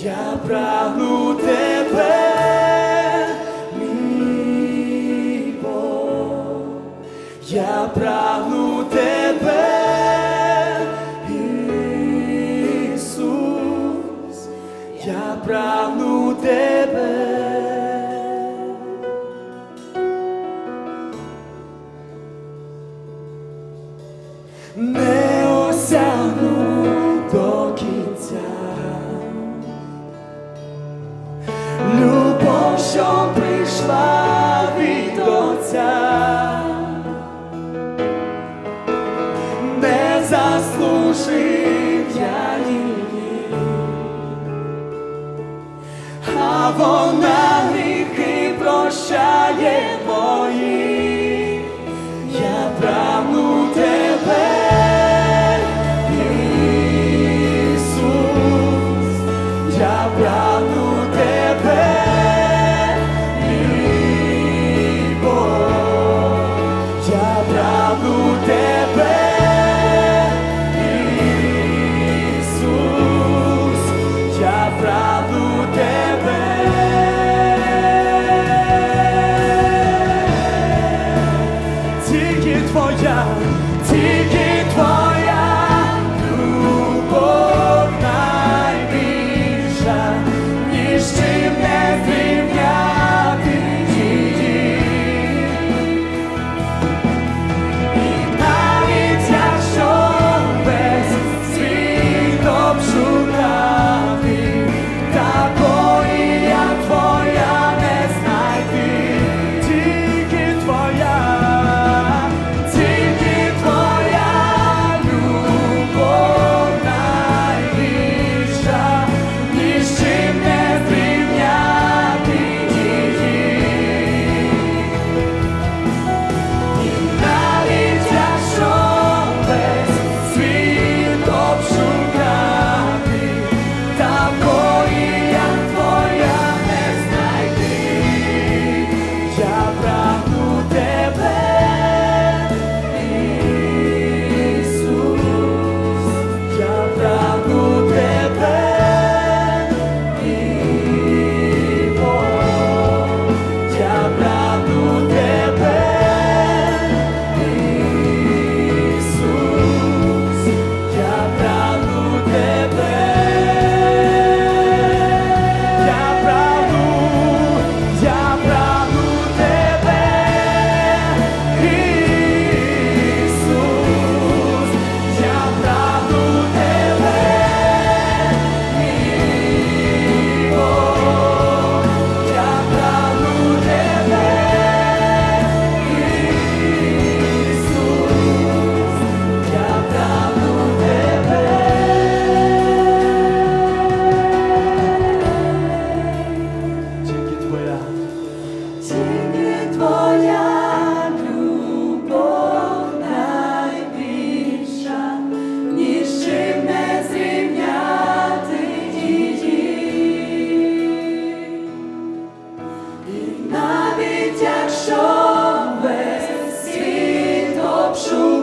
Я прагну тебе, я прагну тебе, Ісус, я прагну тебе. Не осягну до кінця. вона гріхи прощає мої, я прагну тебе, Ісус, я прагну тебе, мій я прагну тебе. Ісус, життя, що весь світ обчув.